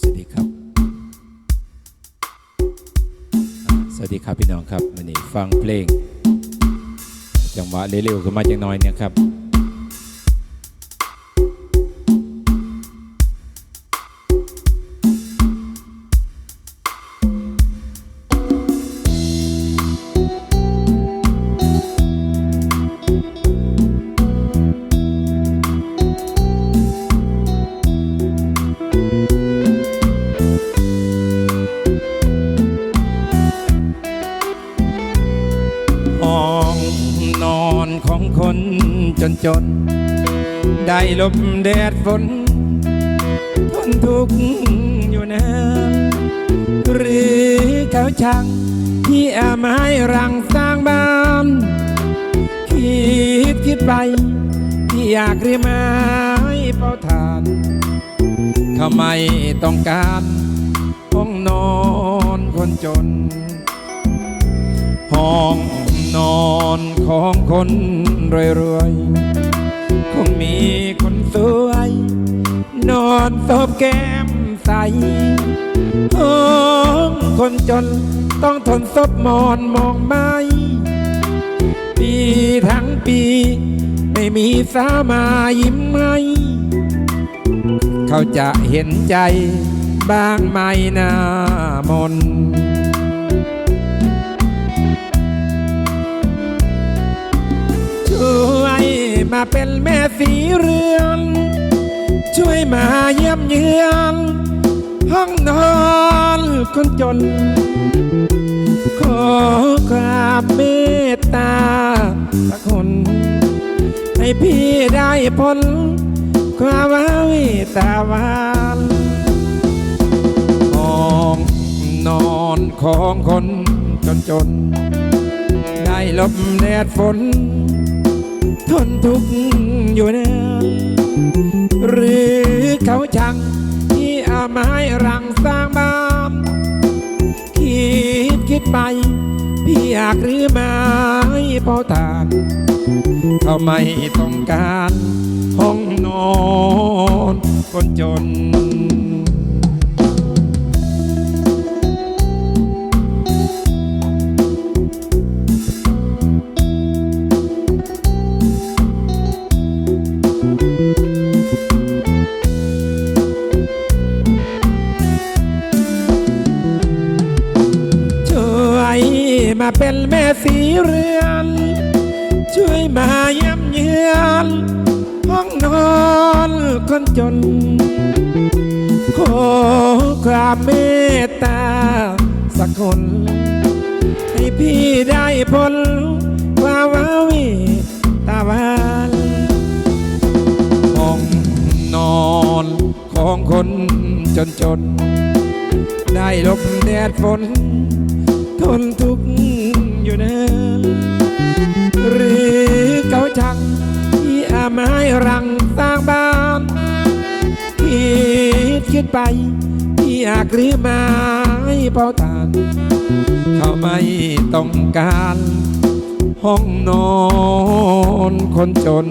สวัสดีครับสวัสดีครับพี่น้องครับวันนี้ฟังเพลง จังหวะเร็วๆขึ้นมาจังน้อยเนี่ยครับ จน ได้ลบแดดฝนทนทุกข์อยู่นานหรือเขาช่างที่อาไม้รังสร้างบ้านคิดคิดไป ที่อยากเรียไม้เป่าทานเขาไม่ต้องการห้องนอนคนจน ห้อง นอนของคนรวยๆคงมีคนสวย นอนซบแก้มใสห้องคนจนต้องทนซบมอนมองไม่ปีทั้งปี ไม่มีสามายิ้มให้เขาจะเห็นใจบ้างไหมหน้ามน วยมาเป็นแม่สีเรือน ช่วยมาเยี่ยมเยือน ห้องนอนคนจน ขอกราบเมตตาสักคน ให้พี่ได้พ้นความว้าวิตาวานห้องนอนของคนจนจนได้ลบแดดฝน นทุกข์อยู่นานหรือเขาชังที่อาไม้รังสร้างบ้านคิดคิดไป พี่อยากรื้อไม้เผาถ่านเขาไม่ต้องการห้องนอนคนจน จน ขอความเมตตาสักคน ให้พี่ได้พ้นความวาวิตาวันห้องนอนของคนจนจน ได้ลบแดดฝน ทนทุกข์อยู่นานหรือเขาชังที่อาไม้รังสร้างบ้าน ดคิดไปที่อยากรื้อไม้เผาตานเขาไม่ต้องการ ห้องนอนคนจน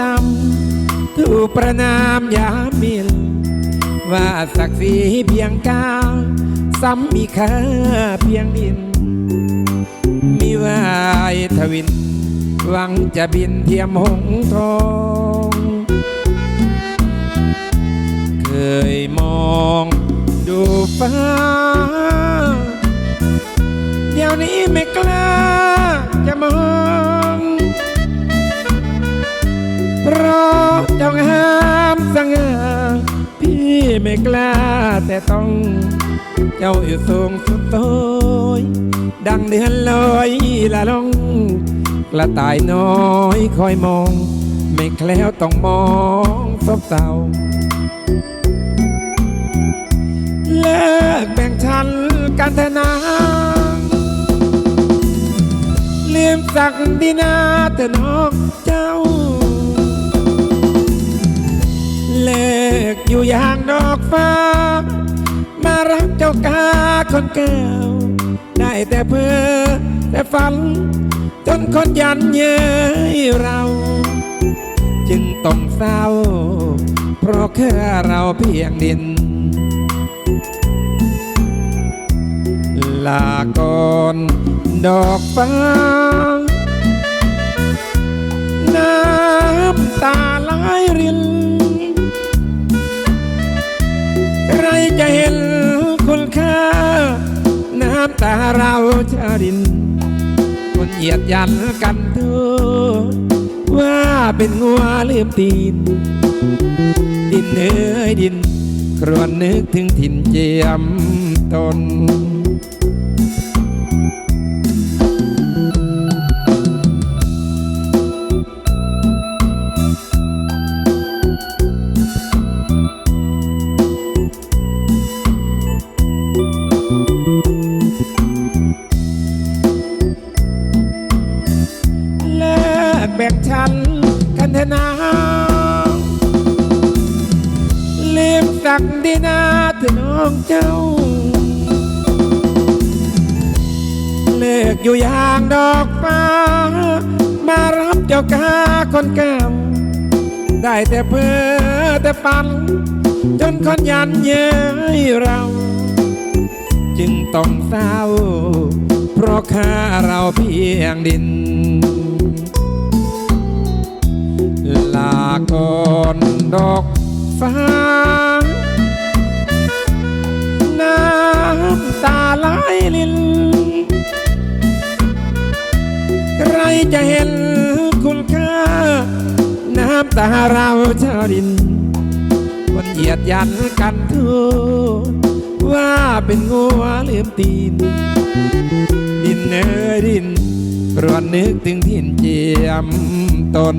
ต่ำถูกประนามยามมิล ว่าศักดิ์ศรีเพียงก้าวซ้ำมีค่าเพียงดิน มีวายทวิน หวังจะบินเทียมหงทอง เคยมองดูฟ้า เดี๋ยวนี้ไม่กล้าจะมอง ไม่กล้าแต่ต้อง เจ้าอยู่สูงสุดโตยดังเดือนลอยละลง กระต่ายน้อยคอยมอง ไม่แคล้วต้องมองซบเศร้าเลิกแบ่งชั้นกันเถอะนะเลียมสักดีนาเถอะน้องเจ้า เลิกอยู่อย่างดอกฟ้า มารักเจ้ากาคนเก่าได้แต่เพ้อแต่ฝัน จนคนยันเย้ยเรา จึงต้องเศร้า เพราะแค่เราเพียงดิน ลาก่อนดอกฟ้า น้ำตาเราจะดิน คนเหยียดยันกันดูวว่าเป็นงัวลืมตีน ดินเอ้ยดิน ครวนนึกถึงถิ่นเจียมตนักดีนาเถอะน้องเจ้า เลิกอยู่อย่างดอกฟ้า มารับเจ้ากาคนเก่าได้แต่เพ้อแต่ฝัน จนคนยันเย้ยเรา จึงต้องเศร้า เพราะค่าเราเพียงดิน ลาก่อนดอกฟ้า จะเห็นคุณค่า น้ำตาเราชาวดินคนเหยียดยันกันทั่วว่าเป็นงัวลืมตีน ดินเนื้อดินรวนนึกถึงทิ่นเจียมตน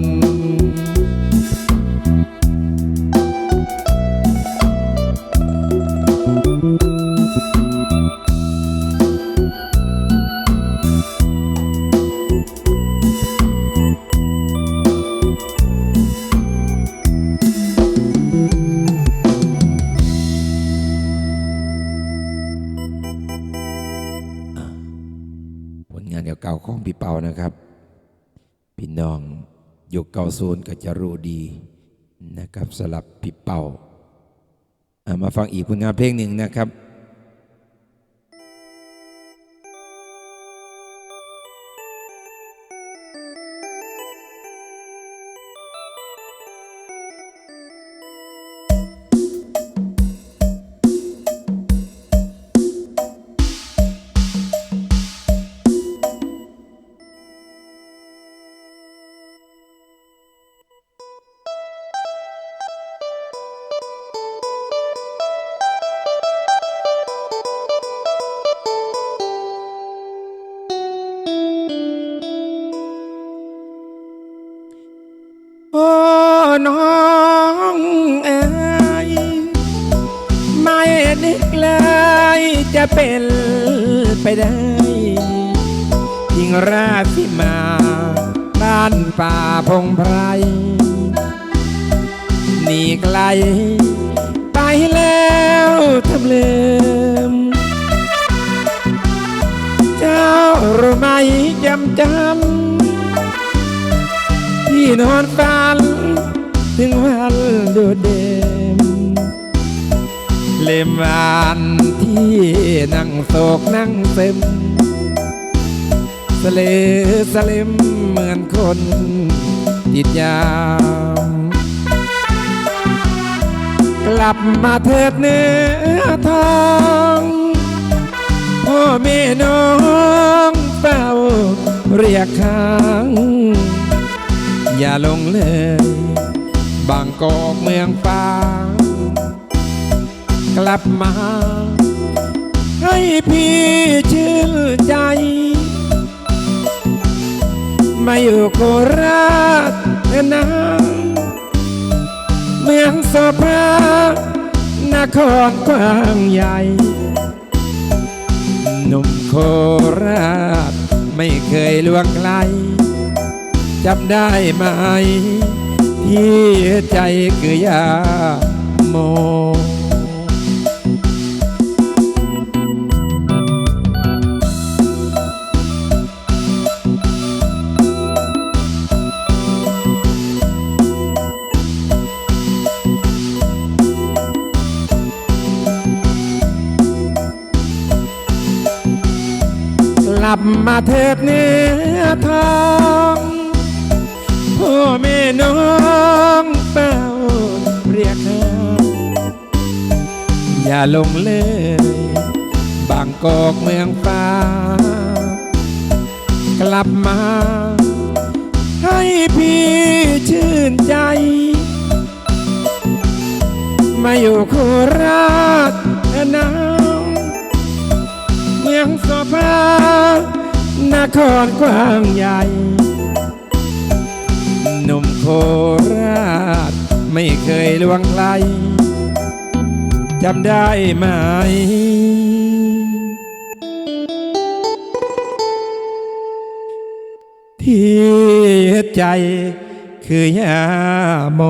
นะครับพี่น้องยุคเก่าโซนก็จะรู้ดีนะครับสลับพี่เปาอ่า มาฟังอีกผลงานเพลงหนึ่งนะครับ ไปได้ยิ่งราที่มาบ้านป่าพงไพรหนีไกล ไปแล้วทำเลิมเจ้ารู้ไหมจำจำที่นอนฝัน ถึงวันดูเดมเล่มวาน นั่งโศกนั่งเต็มสเลสเลมเหมือนคนติดยามกลับมาเถิดเนื้อทองพ่อแม่น้องเฝ้าเรียกค้างอย่าลงเลย บางกอกเมืองฟ้ากลับมา พี่ชื่นใจ มาอยู่โคราชนะเมืองโสภานครกว้างใหญ่หนุ่มโคราชไม่เคยลวงไกลจำได้ไหม ที่ใจคือยาโม ลับมาเถิดเนื้อทองพ่อแม่น้องเป้าเรียกหาอย่าลงเลยบางกอกเมืองฟ้า กลับมา ให้พี่ชื่นใจ มาอยู่โคราชนะ มืองสภานครกว้างใหญ่ หนุ่มโคราชไม่เคยลวงใครจำได้ไหมที่ใจคือยาโม